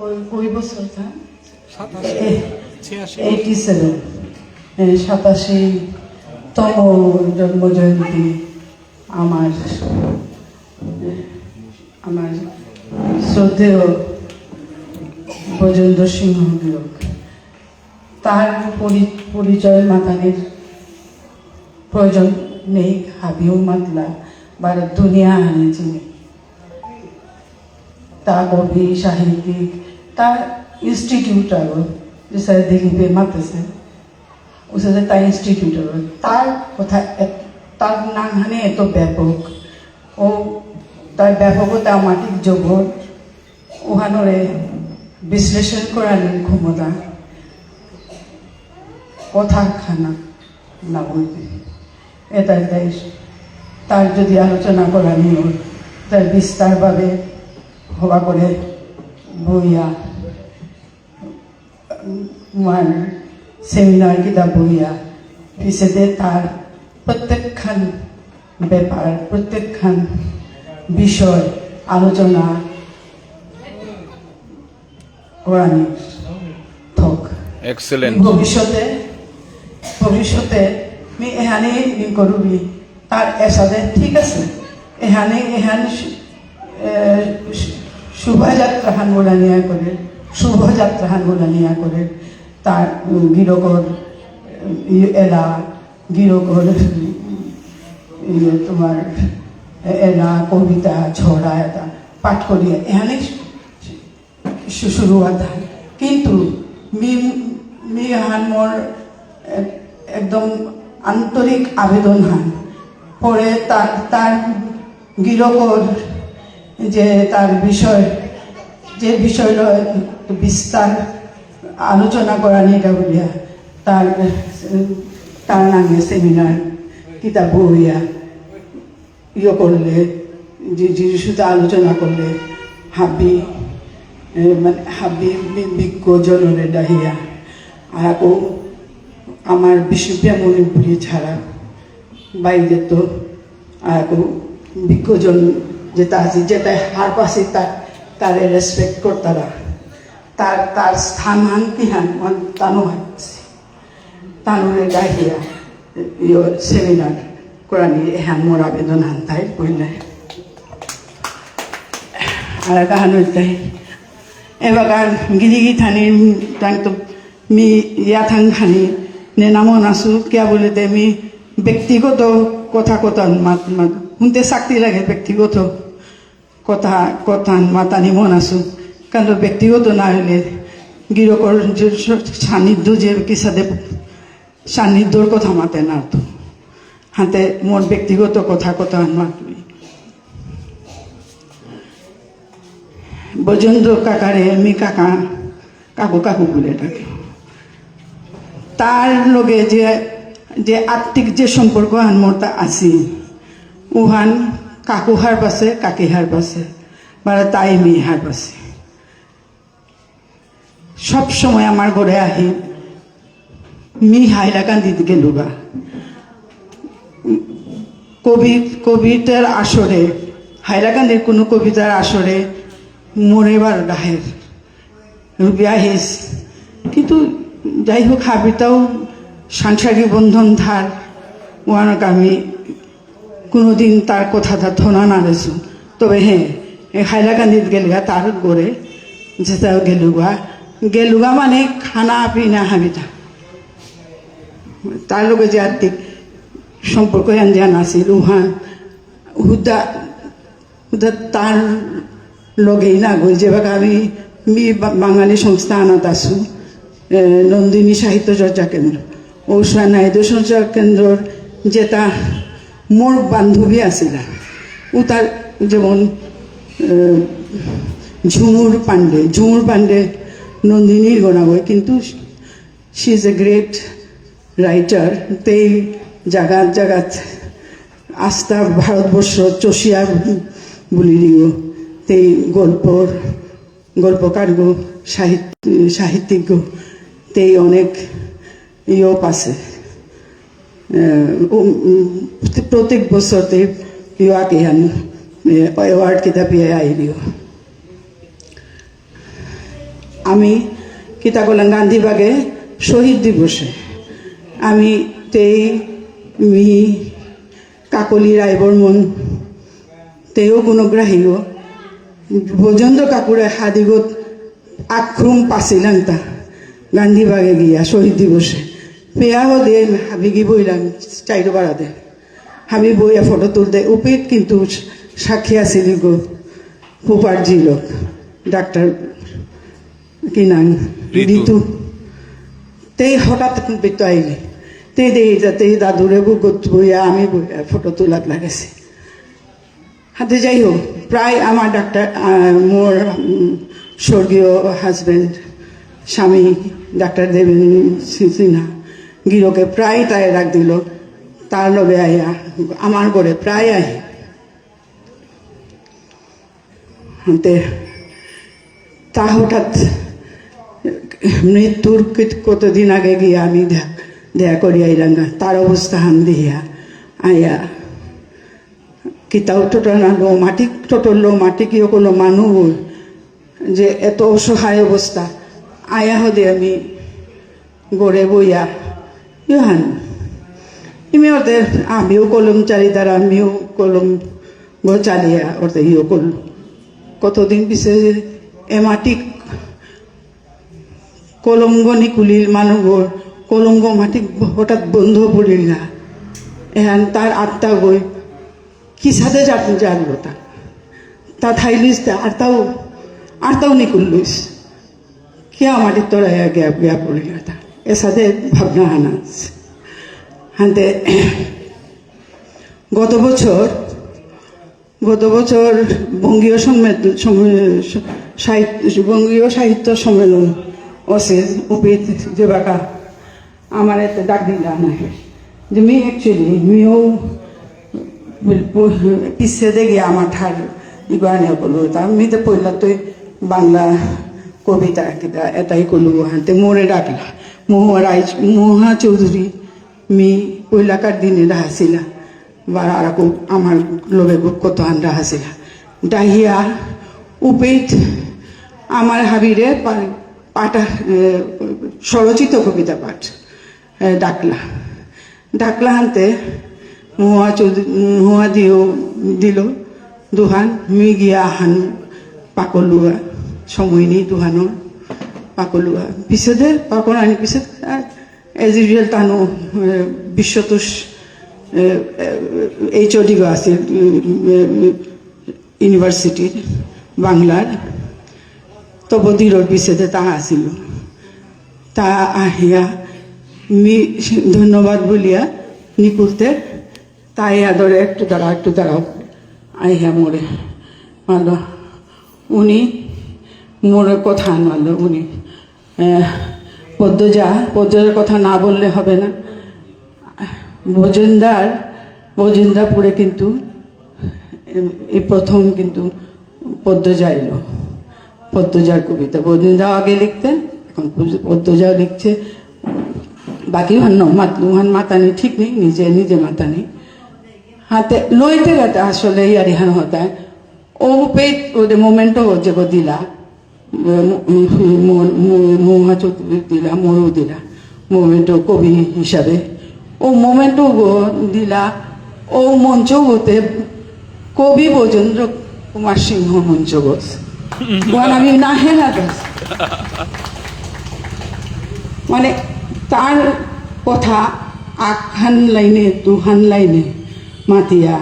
কই- কই বছর তা সাতাশি ছিয়াশি। এইটি সেভেন সাতাশি তম জন্ম জয়ন্তী আমার আমার শ্রদ্ধেয় ব্রজেন্দ্র সিংহ বিয়োগ তার পরি- পরিচয় মাতানের প্রয়োজন নেই হাবিও মাতলা বার দুনিয়া আনেছি তা কবি সাহিত্যিক তার ইনস্টিটিউট আরও যে স্যার দিলীপে মাতেছে ওসাথে তার ইনস্টিটিউট আরও তার কথা তার নামখানে এত ব্যাপক ও তার ব্যাপকতা মাটির জগৎ ওখানরে বিশ্লেষণ করার ক্ষমতা কথা খানা না বলতে এটা তাই তার যদি আলোচনা করা নিয়ম তার বিস্তারভাবে হওয়া করে আমার সেমিনার কিতাব বইয়া পিছেতে তার প্রত্যেকখান ব্যাপার প্রত্যেকখান বিষয় আলোচনা করানি থক। ভবিষ্যতে ভবিষ্যতে আমি এহানে ই করবি তার এসাদে ঠিক আছে। এহানে এহান শোভাযাত্রা হান বোলানিয়া করে, শুভযাত্রা হান বোলানিয়া করে, তার গিরকর এলা গিরকর ইয়ে তোমার, এলা, কবিতা ছড়া এটা পাঠ করিয়া এহানে শু- শুরুয়াত হয়। কিন্তু মি মি হান মোর এক- একদম আন্তরিক আবেদন হান পরে তার তার গিরকর যে তার বিষয়, যে বিষয় বিস্তার আলোচনা করা নিয়ে বলিয়া তার তার নামে সেমিনার কিতাব বইয়া ইয়ে করলে, যে যিশুতে আলোচনা করলে হাবি মানে হাবি বিজ্ঞ জনরে ডাহিয়া, আর আকৌ আমার বিশ্বব্যামণি বুড়ি ছাড়া বাইরে তো আর বিজ্ঞজন যেটা আছে, যেটা হার পাশে তার, তারে রেসপেক্ট করতারা। তার তার স্থান হান কি হান? মান তানো হানছে তানুরে ডাহিয়া ইয়ে সেমিনার করানি, এহান মোর আবেদন হান তাই বললে আর কাহানো তাই। এবার গিরিগি থানি তাং তো মি ইয়া থানি নে নামো নাসু কিয়া বলে দে, মি ব্যক্তিগত কথা কথা মাত মাত। শুনতে চাকরি লাগে ব্যক্তিগত কথা কথা মাতানি মন আছো কারণ ব্যক্তিগত না হলে গিরকর যে সান্নিধ্য যে কিসাদে সান্নিধ্যর কথা মাতে না তো হাতে মোর ব্যক্তিগত কথা কথা মাতবি বৈজেন্দ্র কাকারে আমি কাকা কাকু কাকু বলে ডাকে তার লগে যে যে আত্মিক যে সম্পর্ক আন মোর তা আছি উহান কাকু হার পাশে কাকি হার পাশে বা তাই মেয়ে হার পাশে সব সময় আমার ঘরে আহি মি হাইলাকান্দিত গেলুগা কবি কবিতার আসরে হাইলাকান্দির কোনো কবিতার আসরে মরেবার গাহের রুবি আহিস। কিন্তু যাই হোক, হাবিটাও সাংসারিক বন্ধন ধার। ওয়ানক আমি কোনোদিন তার কথাটা থনা না রেছু তবে হ্যাঁ হাইলাকান্দিত গেলগা, তার গড়ে যেটা গেলুগা। গেলুগা মানে খানা পিনা হাবিটা তার লগে যে আর্থিক সম্পর্ক যেন আছিল উহান হুদা হুদা তার লগেই না গৈ যেভাবে আমি বাঙালি সংস্থা আনাত আছো নন্দিনী সাহিত্য চর্চা কেন্দ্র ঔষা নাইদ চর্চা কেন্দ্রর যেটা মোর বান্ধবী আছিল। ও তার যেমন ঝুমুর পাণ্ডে ঝুমুর পাণ্ডে নন্দিনীর গোনা বই কিন্তু she is a great writer তেই জাগাত জাগাত আস্থা ভারতবর্ষ চষিয়া বুলি দিব তেই গল্পর গল্পকার সাহিত্য সাহিত্যিক তেই অনেক ইয়প আছে। প্রত্যেক বছর তে ইয়াকে আন এৱাৰ্ড কিতাপ আহি দিও আমি কিতা করলাম গান্ধীবাগে শহীদ দিবসে আমি তেই মি কাকলি রায়বর্মন তেও গুণগ্রাহীও ভোজেন্দ্র কাকুরে হাদিগত আক্রম পাছিলাম তা গান্ধীবাগে গিয়া শহীদ দিবসে পেয়া দেন হাবি গি বইলাম চাইরো বাড়া দে হাবি বইয়া ফটো তুলতে উপিত কিন্তু সাক্ষী আসিলি গো পুপারজি লোক ডাক্তার কি নাম? ঋতু। তেই হঠাৎ বেতো আইলি তেই দেই তেই দাদুরে বুকত বইয়া আমি বইয়া ফটো তোলাত লাগাইছি হাতে যাই হোক প্রায় আমার ডাক্তার মোর স্বর্গীয় হাজবেন্ড স্বামী ডাক্তার দেবেন সিনহা। গিরকে প্রায় তাই রাখ দিল, তার লগে আইয়া, আমার ঘরে প্রায় হাতে তা হঠাৎ মৃত্যুর কতদিন আগে গিয়ে আমি দেখা করি আইলাম তার অবস্থা হান দিয়া আইয়া, কিতাও টোটালো মাটি টোটলো মাটি কি কোনো মানুহ, যে এত অসহায় অবস্থা, আয়া হদে আমি গড়ে বইয়া ইহান। ইমি ওদের আমিও কলম চালিদার আমিও কলম গো চালিয়া ওতে ইয়ে করল কতদিন পিছে এ মাটি কলঙ্গনি কুলিল মানুহবোৰ কলঙ্গ মাটি হঠাৎ বন্ধ পড়িল না। এহান তার আত্মা গই কি সাথে জানলো তা? তা থাইলিস তা, আর তাও আর তাও নিকুল লইস। কে আমার তোরা গিয়া গিয়া পড়িল তা। এ সাথে ভাবনা হানা হাতে গত বছর গত বছর বঙ্গীয় সম্মেলন সাহিত্য বঙ্গীয় সাহিত্য সম্মেলন অসিস উপিত যে বাকা আমার এতে ডাক দিলা নাই যে মি অ্যাকচুয়ালি মিও পিছে দেখি আমার ঠার ইগানে করল তা আমি তো পইলা তুই বাংলা কবিতা এটাই করল হাতে মোরে ডাকলা। রায় মহুয়া চৌধুরী মি পইলাকার দিনে রাহাছিলা বা আর আমার লগে কত আন রাহাছিলা ডাহিয়া উপিত আমার হাবিরে পাটা এ, স্বরচিত কবিতা পাঠ ডাকলা। ডাকলা আনতে মুয়া চৌধুরী মুয়া দিও দিল দুহান মি গিয়া হান পাকলুয়া সময় নেই দুহানোর। পিছত এজ ইউজুৱেল তানো এ, বিশ্বতোষ এইচ অ' ডি গো আছিল ইউনিভাৰ্চিটিৰ বাংলাৰ তপতিৰৰ পিছতে তা আছিল। তা আহিয়া মি ধন্যবাদ বলিয়া নিকুলতে তাই আদরে একটু দাঁড়াও একটু দাঁড়াও। আহিয়া মোরে মানল উনি মোরে কথা মানল উনি। পদ্মজা, পদ্মজার কথা না বললে হবে না। মজুমদার, মজুমদারপুরে কিন্তু এই প্রথম কিন্তু পদ্মজা এলো, পদ্মজার কবিতা। মজুমদার আগে লিখতেন, এখন পদ্মজাও লিখছে। বাকি হান উহান মাতানি ঠিক নেই, নিজে নিজে মাতানি। হাতে লইতে গেতে আসলে ইয়ারি হান হতায়। ও পেট ওদের মোমেন্টও যে দিলা। মোহা চৌধুরী দিলা মোরও দিলা মোমেন্টও কবি হিসাবে ও মোমেন্টও গো দিলা ও মঞ্চ গোতে কবি বজেন্দ্র কুমার সিংহ মঞ্চ গোস আমি না গাছ মানে তার কথা আখান লাইনে দুহান লাইনে মাতিয়া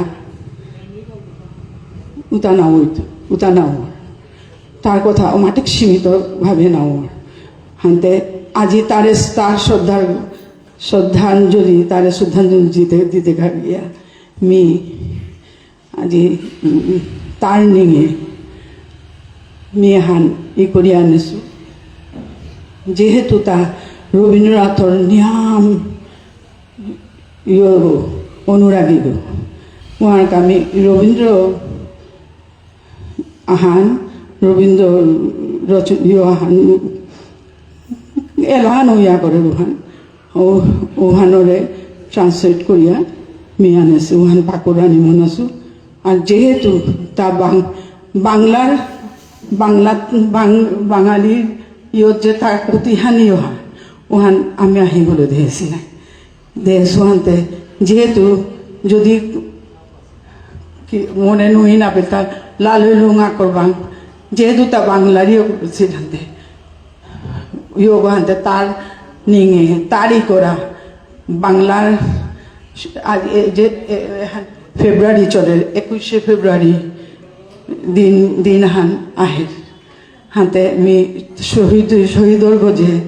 উতানাও উতানাও তার কথা অমাটিক সীমিতভাবে নাও। হান্তে আজি তারে তার শ্রদ্ধার, শ্রদ্ধাঞ্জলি, তারে শ্রদ্ধাঞ্জলি দিতে দিতে গিয়া মি, আজি তাৰ নিঙে মি হান ই কৰি আনিছোঁ যিহেতু তা ৰবীন্দ্ৰনাথৰ নিয়াম ইয় অনুৰাগী গো উহাৰ আমি ৰবীন্দ্ৰ আহান রবীন্দ্র রচ আহান এলহান ইয়া করে ওহান ও ওহানরে ট্রান্সলেট করিয়া মি আনেছে ওহান পাকুরা নিমন আছো আর যেহেতু তা বাংলার, বাংলা বাঙালির ইয়ত যে তাৰ প্ৰতিহানি অহা ওহান আমি আহিবলৈ দিয়েছি। নাই দে সোহানতে যিহেতু যদি মনে নুই না পেতা, লাল লুঙা করবাং। যেহেতু তা বাংলারিও করেছিলাম ইয়োগ তার নিঙে তারই করা। বাংলার আজ যে এ- ফেব্রুয়ারি চলে, একুশে ফেব্রুয়ারি দিন দিন হান আহে হাতে মি শহীদ শহীদর গজে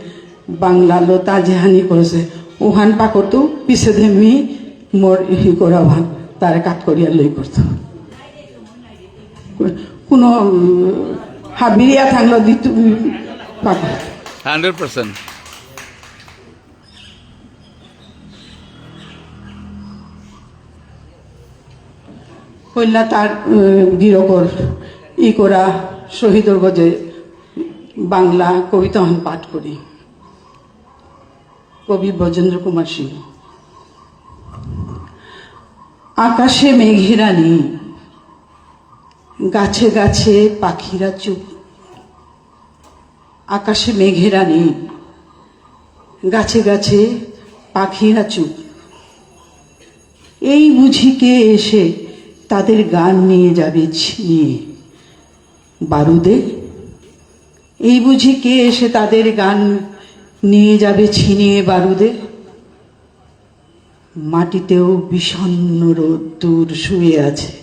বাংলা লতা জেহানি করেছে ওহান পাকতো পিছে দে মি মোর হি করা ভান তারে কাট করিয়া লই করতো। কোনো হাবিরিয়া থাকল দিতু পাক হান্ড্রেড পার্সেন্ট। কইলা তার গিরকর ই করা শহীদর গজে বাংলা কবিতা হন পাঠ করি। কবি ব্রজেন্দ্র কুমার সিংহ আকাশে মেঘেরা নেই গাছে গাছে পাখিরা চুপ। আকাশে মেঘেরা নেই। গাছে গাছে পাখিরা চুপ। এই বুঝি কে এসে তাদের গান নিয়ে যাবে ছিনিয়ে? বারুদে? এই বুঝি কে এসে তাদের গান নিয়ে যাবে ছিনিয়ে বারুদে? মাটিতেও বিষণ্ণ রোদ্দুর শুয়ে আছে।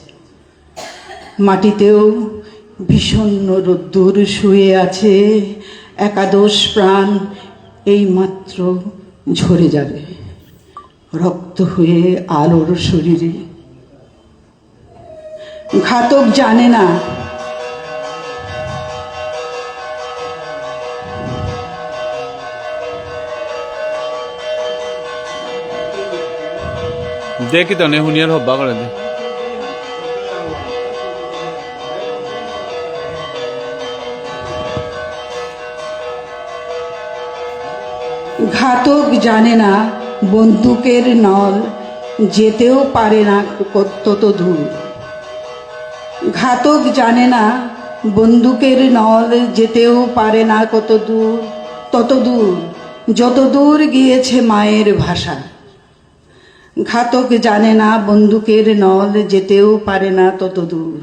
মাটিতেও বিষণ্ণ রোদ্দুর শুয়ে আছে, একাদশ প্রাণ এই মাত্র ঝরে যাবে। রক্ত হয়ে আলোর শরীরে। ঘাতক জানে না। দেখি তো নে শুনিয়ার হব্বা করে দে। ঘাতক জানে না বন্দুকের নল, যেতেও পারে না তত দূর ঘাতক জানে না বন্দুকের নল, যেতেও পারে না কত দূর, তত দূর, যত দূর গিয়েছে মায়ের ভাষা। ঘাতক জানে না বন্দুকের নল, যেতেও পারে না তত দূর,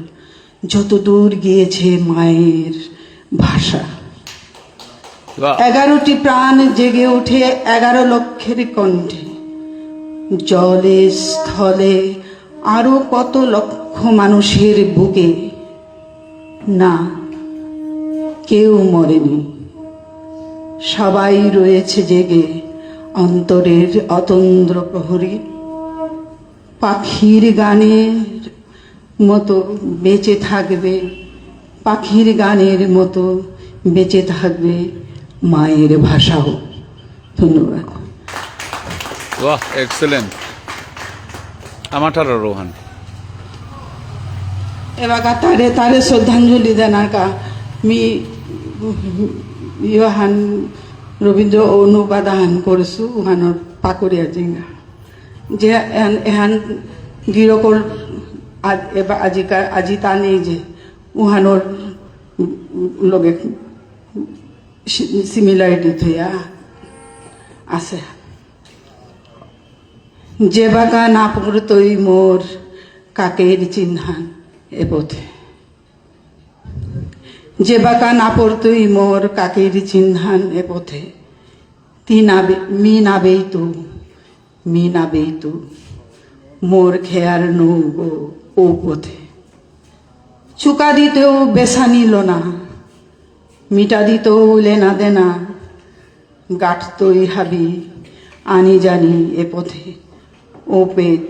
যত দূর গিয়েছে মায়ের ভাষা। এগারোটি প্রাণ জেগে ওঠে এগারো লক্ষের কণ্ঠে। জলে, স্থলে আরও কত লক্ষ মানুষের বুকে? না, কেউ মরেনি। সবাই রয়েছে জেগে অন্তরের অতন্দ্র প্রহরী। পাখির গানের মতো বেঁচে থাকবে, পাখির গানের মতো বেঁচে থাকবে মায়ের ভাষাও। ধন্যবাদ। বাহ এক্সেলেন্ট আমার রোহান। এবার তারে তারে শ্রদ্ধাঞ্জলি দেনার কা মি ইহান রবীন্দ্র অনুবাদান কৰিছোঁ উহানৰ পাকৰীয়া জিঙা যে এহান এহান আজ- এবাৰ আজিকা আজি টানেই যে উহানৰ লগে সিমিলাৰিটি থৈয়া আছে যে বাগা না পড়তই মোর কাকের চিহ্নান এ পথে যে বাঁকা না পড়তই মোর কাকের চিহ্নান এ পথে তি নাবে মি নাবেই তু মি নাবেই তু মোর খেয়ার নৌগো ও পথে চুকা দিতেও বেসা নিল না মিটা দিতেও লেনা দেনা গাঁঠতই হাবি, আনি জানি এ পথে। ও পেট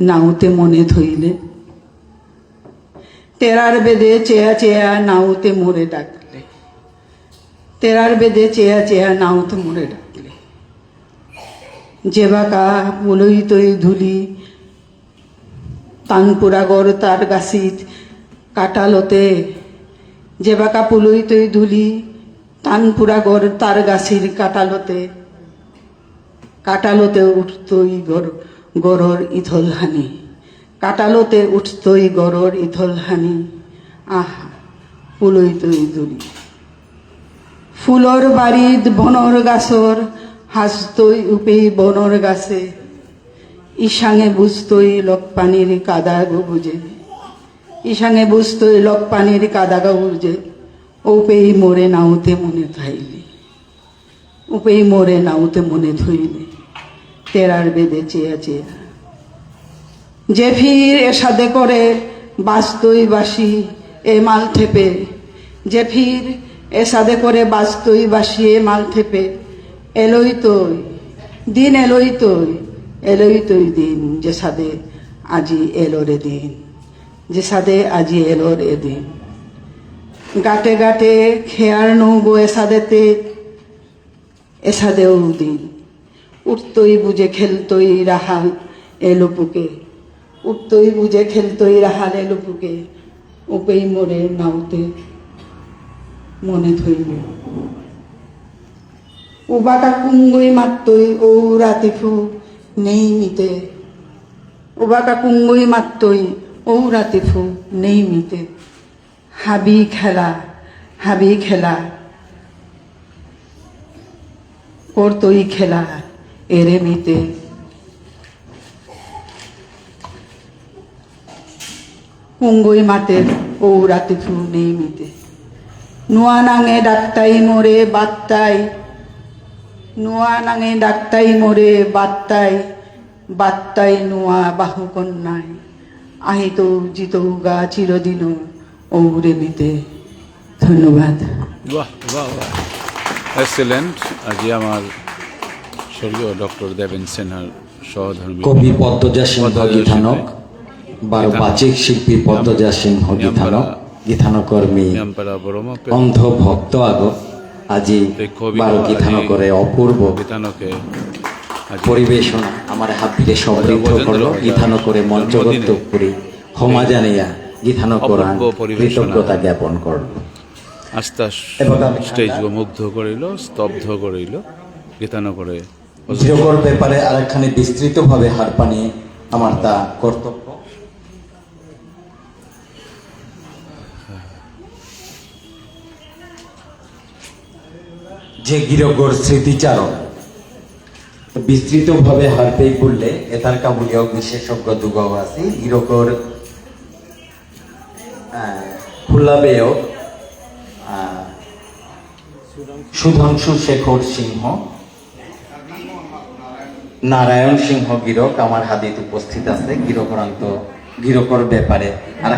নাউতে মনে থইলে তেরার বেদে চেয়া চেয়া নাউতে মোরে ডাকলে। তেরার বেদে চেয়া চেয়া নাউতে মোরে ডাকলে। যে বাঁকা বলই তৈ ধুলি তানপুরা গড় তার গাছিত কাটালতে যে বাঁকা পুলই তৈ ধুলি, তানপুরা গড় তার গাছির কাটালতে। কাটালোতে উঠতই গর গরর ইথল হানি কাটালোতে উঠতই গরর ইথল হানি আহা পুলইতই দুলি ফুলর বাড়িত বনর গাছর, হাসতই উপে বনর গাছে। ইসাঙে বুঝতই লক পানির কাদা বুঝতই লক পানির কাদা বুঝে ওপেই মোরে নাওতে মনে থাইলে। উপেই মোরে নাওতে মনে ধইলে, তেরার বেদে চেয়া চেয়া। যে ফির এসাদে করে, বাস্তই বাসি এ মাল থেপে যে ফির এসাদে করে, বাস্তই বাসি এ মাল থেপে এলোই তৈ, দিন এলোই তৈ এলোই তৈ দিন যে সাদে আজি এলো রে দিন। যে সাদে আজি এলো রে দিন গাটে গাটে খেয়ার নৌবো এসাদেতে এসাদেও দিন। উঠতই বুঝে খেলতই রাহাল এলো পুকে উঠতই বুঝে খেলতই রাহাল এলো পুকে উপেই মোরে নাওতে মনে ধইল। উবাটা কুঙ্গই মাত্তই ও রাতিফু নেই মিতে। উবাটা কুঙ্গই মাত্তই ও রাতিফু নেই মিতে হাবি খেলা হাবি খেলা। করতই খেলা এরে মিতে কুঙ্গই মাতের ও রাতে ফু নেই মিতে নোয়া নাঙে ডাক্তাই মোরে বাত্তাই। নোয়া নাঙে ডাক্তাই মোরে বাত্তাই। বাত্তাই নোয়া বাহু কন্যায় আহিত জিত গা চিরদিন ঔরে মিতে ধন্যবাদ। বাহ বাহ বাহ। এক্সেলেন্ট আজি আমার স্বর্গীয় ডক্টর দেবেন সিনহার সহধর্মী কবি পদ্মজা সিংহ গীতানক বারো বাচিক শিল্পী পদ্মজা সিংহ নিয়মপাড়া বরম অন্ধ ভক্ত আগ আজি বারো গীতানকরে অপূর্ব গীতানকে আজি পরিবেশনা আমার হাবিরে সমৃদ্ধ করল গীতানকরে মঞ্চগত করি ক্ষমা জানিয়া গীতানকর অপূর্ব কৃতজ্ঞতা জ্ঞাপন করল। আমি স্টেজ মুগ্ধ করিল স্তব্ধ করিল গীতানকরে দৃঢ়কর ব্যাপারে আরেকখানি বিস্তৃতভাবে হার পানি আমার তা কর্তব্য। যে গিরগর স্মৃতিচারণ বিস্তৃতভাবে হারপেই করলে এটার কাবুলিয়াও বিশেষজ্ঞ দুগাও আছে গিরগর ফুলাবেও সুধাংশু শেখর সিংহ, নারায়ণ সিংহ গিরক, আমার হাদিত উপস্থিত আছে, গিরকরান্ত, গিরকর ব্যাপারে আর